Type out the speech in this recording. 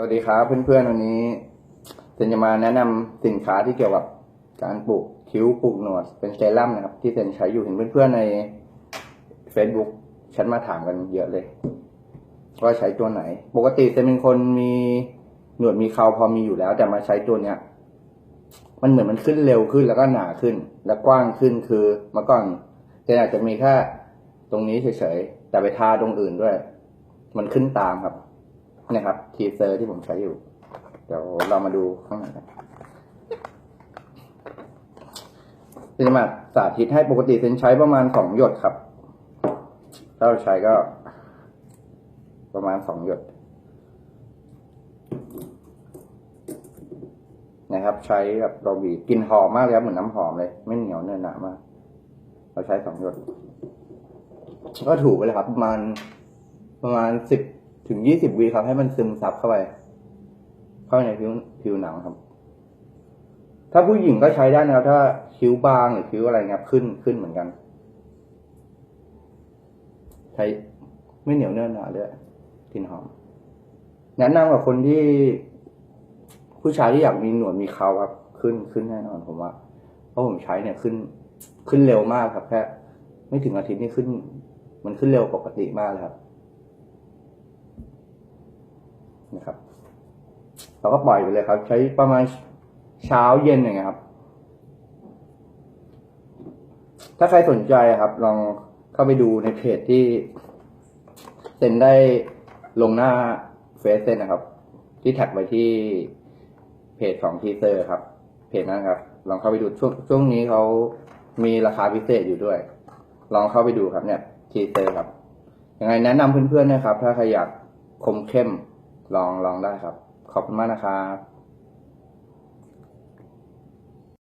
สวัสดีครับเพื่อนๆวันนี้เซนจะมาแนะนำสินค้าที่เกี่ยวกับการปลูกคิ้วปลูกหนวดเป็นเซรั่มนะครับ ที่เซนใช้อยู่เห็นเพื่อนๆใน Facebook ฉันมาถามกันเยอะเลยว่าใช้ตัวไหน ปกติเซนเป็นคนมีหนวดมีเคราพอมีอยู่แล้ว แต่มาใช้ตัวเนี้ย มันเหมือนมันขึ้นเร็วขึ้นแล้วก็หนาขึ้น และกว้างขึ้นคือเมื่อก่อนเซนอาจจะมีแค่ตรงนี้เฉยๆแต่ไปทาตรงอื่นด้วย มันขึ้นตามครับ นะครับทีเซอร์ที่ผมใช้อยู่ เดี๋ยวเรามาดูข้างในกันจะมาสาธิตให้ปกติเซนใช้ประมาณสองหยดครับถ้าเราใช้ก็ ประมาณสองหยด นะครับ ใช้แบบเราบีบกลินหอมมากเลยครับเหมือนน้ำหอมเลย ไม่เหนียวเนื้อหนามาก เราใช้สองหยด ก็ถูไปเลยครับ ประมาณประมาณสิบ ถึงยี่สิบวิครับ ให้มันซึมซับเข้าไป เข้าไปในผิวผิวหนังครับ ถ้าผู้หญิงก็ใช้ได้นะครับ ถ้าคิ้วบางหรือคิ้วอะไรเงี้ยขึ้นขึ้นเหมือนกัน ใช้ไม่เหนียวเนื้อหนาด้วยกลิ่นหอมแนะนำกับคนที่ผู้ชายที่อยากมีหนวดมีเขาครับ ขึ้นขึ้นแน่นอนผมว่า เพราะผมใช้เนี่ยขึ้น ขึ้นเร็วมากครับแค่ไม่ถึงอาทิตย์นี่ขึ้น มันขึ้นเร็วปกติมากเลยครับ นะครับเราก็ปล่อยไปเลยครับ ใช้ประมาณเช้าเย็นอย่างเงี้ยครับ ถ้าใครสนใจครับ ลองเข้าไปดูในเพจที่เซนได้ลงหน้าเฟซเซนนะครับ ที่แท็กไว้ที่เพจของทีเซอร์ครับ เพจนั้นครับ ลองเข้าไปดูช่วงช่วงนี้เขามีราคาพิเศษอยู่ด้วย ลองเข้าไปดูครับเนี่ยทีเซอร์ครับยังไงแนะนำเพื่อนๆนะครับ ถ้าใครอยากคมเข้ม ลองลองได้ครับ ขอบคุณมากนะครับ